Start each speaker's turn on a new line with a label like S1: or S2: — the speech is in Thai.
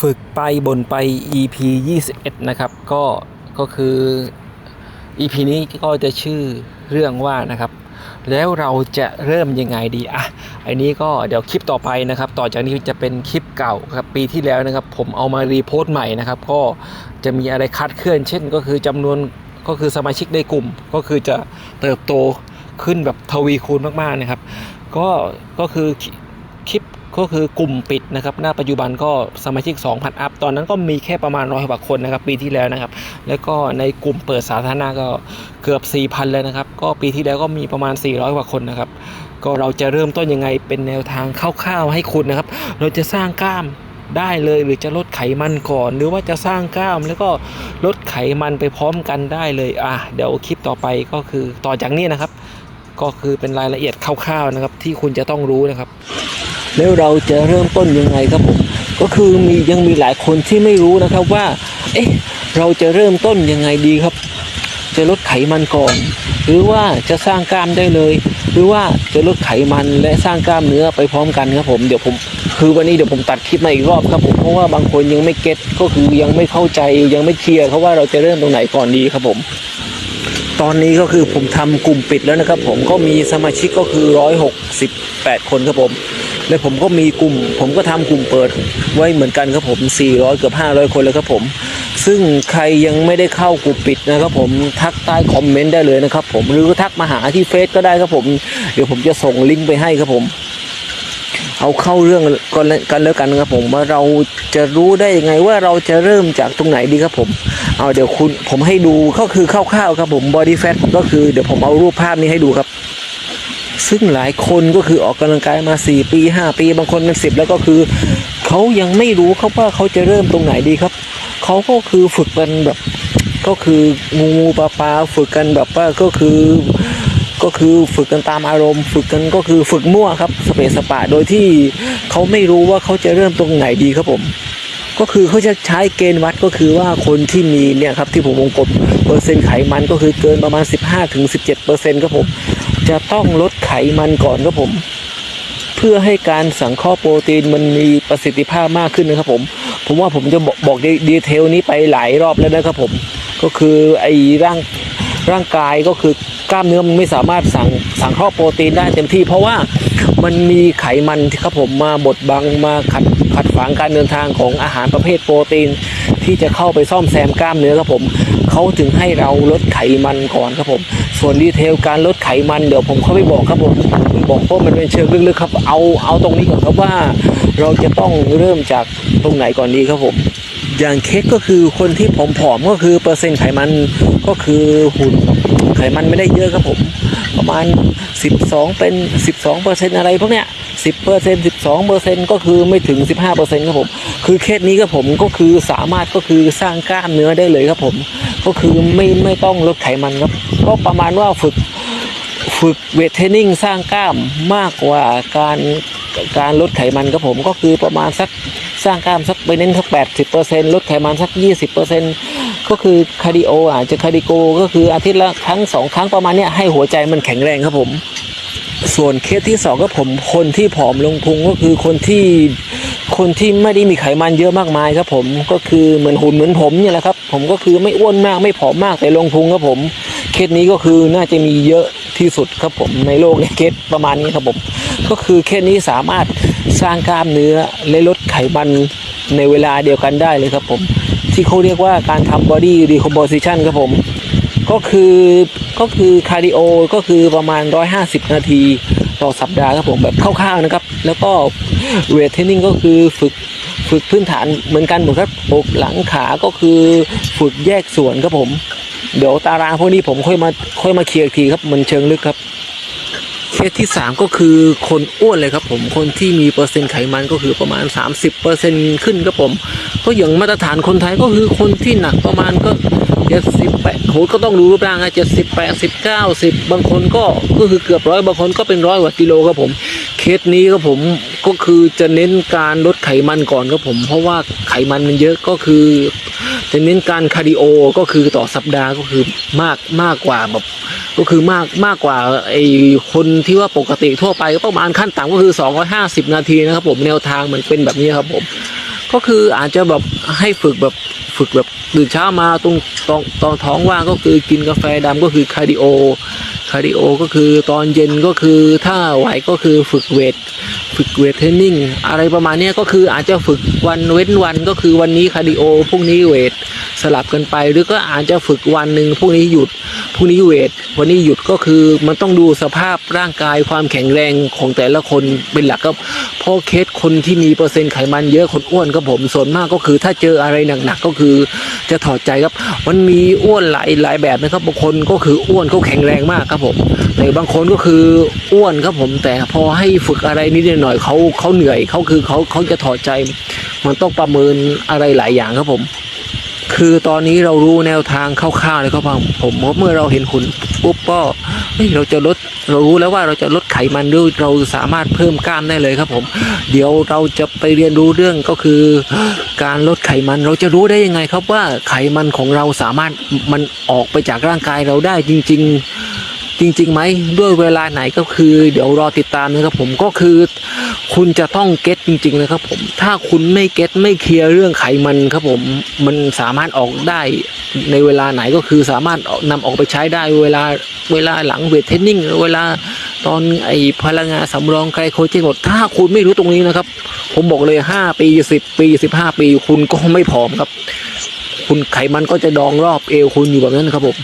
S1: ฝึกไปบนไป EP 21 นะครับ ก็ก็คือ EP นี้ก็จะชื่อเรื่องว่านะครับ แล้วเราจะเริ่มยังไงดีอะอันนี้ก็เดี๋ยวคลิปต่อไปนะครับ ต่อจากนี้จะเป็นคลิปเก่าครับปีที่แล้วนะครับ ผมเอามารีโพสต์ใหม่นะครับ ก็จะมีอะไรคาดเคลื่อน เช่นก็คือจำนวนก็คือสมาชิกในกลุ่ม ก็คือจะเติบโตขึ้นแบบทวีคูณมากๆนะครับ ก็ก็คือคลิป ก็คือกลุ่มปิดนะครับหน้าปัจจุบันก็สมาชิก 2,000 อัพ ตอนนั้นก็มีแค่ประมาณร้อยกว่าคนนะครับปีที่แล้วนะครับ แล้วก็ในกลุ่มเปิดสาธารณะก็เกือบ 4,000แล้วนะครับ ก็ปีที่แล้วก็มีประมาณ 400 กว่าคนนะครับ ก็เราจะเริ่มต้นยังไงเป็นแนวทางคร่าวๆให้คุณนะครับ เราจะสร้างกล้ามได้เลยหรือจะลดไขมันก่อน หรือว่าจะสร้างกล้ามแล้วก็ลดไขมันไปพร้อมกันได้เลยอะเดี๋ยวคลิปต่อไปก็คือต่อจากนี้นะครับ ก็คือเป็นรายละเอียดคร่าวๆนะครับ ที่คุณจะต้องรู้นะครับ แล้วเราจะเริ่มต้นยังไงครับผมก็คือมียังมีหลายคนที่ไม่รู้นะครับว่า เอ๊ะเราจะเริ่มต้นยังไงดีครับ จะลดไขมันก่อน หรือว่าจะสร้างกล้ามได้เลย หรือว่าจะลดไขมันและสร้างกล้ามเนื้อไปพร้อมกันครับผมเดี๋ยวผมคือวันนี้เดี๋ยวผมตัดคลิปมาอีกรอบครับผมเพราะว่าบางคนยังไม่เก็ตก็คือยังไม่เข้าใจยังไม่เคลียร์เขาว่าเราจะเริ่มตรงไหนก่อนดีครับผม ตอนนี้ก็คือผมทำกลุ่มปิดแล้วนะครับ ผมก็มีสมาชิกก็คือ 168 คนครับผม และผมก็มีกลุ่ม ผมก็ทำกลุ่มเปิดไว้เหมือนกันครับผม 400 เกือบ 500 คนแล้วครับผม ซึ่งใครยังไม่ได้เข้ากลุ่มปิดนะครับผมทักใต้คอมเมนต์ได้เลยนะครับผมหรือทักมาหาที่เฟซก็ได้ครับผม เดี๋ยวผมจะส่งลิงก์ไปให้ครับผมเอาเข้าเรื่องกันแล้วกันแล้วกันะครับผมว่าเราจะรู้ได้ยังไงว่าเราจะเริ่มจากตรงไหนดีครับผม เอาเดี๋ยวคุณผมให้ดูก็คือคร่าวๆครับผม body fat ก็คือเดี๋ยวผมเอารูปภาพนี้ให้ดูครับ ซึ่งหลายคนก็คือออกกำลังกายมา 4 ปี 5 ปีบางคนเป็น10แล้วก็คือเขายังไม่รู้ครับว่าเขาจะเริ่มตรงไหนดีครับเขาก็คือฝึกกันแบบก็คืองูปลาปลาฝึกกันแบบว่าก็คือก็คือฝึกกันตามอารมณ์ ฝึกกันก็คือฝึกมั่วครับสเปสปะโดยที่เขาไม่รู้ว่าเขาจะเริ่มตรงไหนดีครับผม ก็คือเขาจะใช้เกณฑ์วัดก็คือว่าคนที่มีเนี่ยครับที่ผมวงกลมเปอร์เซ็นต์ไขมันก็คือเกินประมาณ 15-17%เปอร์เซ็นครับผม จะต้องลดไขมันก่อนครับผม เพื่อให้การสังเคราะห์โปรตีนมันมีประสิทธิภาพมากขึ้นนะครับผม ผมว่าผมจะบอกบอกดีดีเทลนี้ไปหลายรอบแล้วนะครับผม ก็คือไอ้ร่างร่างกายก็คือกล้ามเนื้อมันไม่สามารถสั่งสังเคราะห์โปรตีนได้เต็มที่ เพราะว่ามันมีไขมันครับผมมาบดบังมาขัดขัดขวางการเดินทางของอาหารประเภทโปรตีน ที่จะเข้าไปซ่อมแซมกล้ามเนื้อครับผมเขาถึงให้เราลดไขมันก่อนครับผม ส่วนดีเทลการลดไขมันเดี๋ยวผมเข้าไปบอกครับผมบอกเพราะมันเป็นเชิงลึกๆครับ เอาเอาตรงนี้ก่อนครับว่า เราจะต้องเริ่มจากตรงไหนก่อนดีครับผมอย่างเคสก็คือคนที่ผอมๆก็คือเปอร์เซ็นต์ไขมันก็คือหุ่นไขมันไม่ได้เยอะครับผม ประมาณ 12 เป็น 12เปอร์เซ็นต์อะไรพวกเนี้ย10เปอร์เซ็นต์12เปอร์เซ็นต์ก็คือไม่ถึง 15เปอร์เซ็นต์ครับผม คือเคสนี้ครับผมก็คือสามารถก็คือสร้างกล้ามเนื้อได้เลยครับผม ก็คือไม่ไม่ต้องลดไขมันครับ ก็ประมาณว่าฝึกฝึกเวทเทรนนิ่งสร้างกล้ามมากกว่าการการลดไขมันครับผมก็คือประมาณสักสร้างกล้ามสักไปเน้นสักแปดสิบเปอร์เซ็นต์ลดไขมันสักยี่สิบเปอร์เซ็นต์ก็คือคาร์ดิโออาจจะคาร์ดิโกก็คืออาทิตย์ละครั้งสองครั้งประมาณเนี้ยให้หัวใจมันแข็งแรงครับผม ส่วนเคสที่สองก็ผมคนที่ผอมลงพุงก็คือคนที่ คนที่ไม่ได้มีไขมันเยอะมากมายครับผมก็คือเหมือนหุ่นเหมือนผมเนี่ยแหละครับ ผมก็คือไม่อ้วนมากไม่ผอมมากแต่ลงพุงครับผมเคสนี้ก็คือน่าจะมีเยอะที่สุดครับผมในโลกเนี่ยเคสประมาณนี้ครับผมก็คือเคสนี้สามารถสร้างกล้ามเนื้อและลดไขมันในเวลาเดียวกันได้เลยครับผม ที่เขาเรียกว่าการทำ body recomposition ครับผมก็คือก็คือคาร์ดิโอก็คือประมาณ 150 นาทีต่อสัปดาห์ครับผมแบบคร่าวๆนะครับ แล้วก็ เวทเทรนนิ่งก็คือฝึกฝึกพื้นฐานเหมือนกันหมดครับอกหลังขาก็คือฝึกแยกส่วนครับผม เดี๋ยวตารางพวกนี้ผมค่อยมาค่อยมาเคลียร์อีกทีครับมันเชิงลึกครับเคสที่ 3 ก็คือคนอ้วนเลยครับผมคนที่มีเปอร์เซ็นต์ไขมันก็คือประมาณ 30เปอร์เซ็นต์ขึ้นครับผม ก็อย่างมาตรฐานคนไทยก็คือคนที่หนักประมาณก็เจ็ดสิบแปดโหก็ต้องดูรูปร่างอะเจ็ดสิบแปดสิบเก้าสิบบางคนก็ก็คือเกือบร้อยบางคนก็เป็นร้อยกว่ากิโลครับผม เคสนี้ครับผมก็คือจะเน้นการลดไขมันก่อนครับผม เพราะว่าไขมันมันเยอะก็คือ จะเน้นการคาร์ดิโอก็คือต่อสัปดาห์ก็คือมากมากกว่าแบบก็คือมากมากกว่าไอคนที่ว่าปกติทั่วไปก็ประมาณขั้นต่ำก็คือ 250 นาทีนะครับผมแนวทางมันเป็นแบบนี้ครับผม ก็คืออาจจะแบบให้ฝึกแบบฝึกแบบตื่นเช้ามาตรงตอนตอนท้องว่างก็คือกินกาแฟดำก็คือคาร์ดิโอาร์ดิโอก็คือตอนเย็นก็คือถ้าไหวก็คือฝึกเวท ฝึกเวทเทรนนิ่งอะไรประมาณนี้ก็คืออาจจะฝึกวันเว้นวันก็คือวันนี้คาร์ดิโอพรุ่งนี้เวทสลับกันไป หรือก็อาจจะฝึกวันหนึ่งพรุ่งนี้หยุดพรุ่งนี้เวทวันนี้หยุดก็คือมันต้องดูสภาพร่างกายความแข็งแรงของแต่ละคนเป็นหลักครับเพราะเคสคนที่มีเปอร์เซ็นต์ไขมันเยอะคนอ้วนครับผมส่วนมากก็คือถ้าเจออะไรหนักๆก็คือจะถอดใจครับ มันมีอ้วนหลายหลายแบบนะครับบางคนก็คืออ้วนเขาแข็งแรงมากครับผมแต่บางคนก็คืออ้วนครับผมแต่พอให้ฝึกอะไรนิดหน่อยเขาเขาเหนื่อยเขาคือเขาเขาจะถอดใจ มันต้องประเมินอะไรหลายอย่างครับผม คือตอนนี้เรารู้แนวทางคร่าวๆเลยครับผมผมเมื่อเราเห็นหุ่นปุ๊บก็เราจะลดเรารู้แล้วว่าเราจะลดไขมันด้วยเราสามารถเพิ่มกล้ามได้เลยครับผม เดี๋ยวเราจะไปเรียนรู้เรื่องก็คือ การลดไขมันเราจะรู้ได้ยังไงครับว่าไขมันของเราสามารถมันออกไปจากร่างกายเราได้จริง ๆ จริงๆไหมด้วยเวลาไหนก็คือ เดี๋ยวรอติดตามนะครับผมก็คือ คุณจะต้องเก็ตจริง ๆ นะครับ ผมถ้าคุณไม่เก็ตไม่เคลียร์เรื่องไขมันครับผมมันสามารถออกได้ในเวลาไหนก็คือสามารถเอานำออกไปใช้ได้เวลาเวลาหลังเวทเทรนนิ่งเวลาตอนไอพลังงานสำรองไกลโคเจนหมดถ้าคุณไม่รู้ตรงนี้นะครับ ผมบอกเลย 5 ปี 10 ปี 15 ปี คุณก็ไม่ผอมครับ คุณไขมันก็จะดองรอบเอวคุณอยู่แบบนั้นครับผม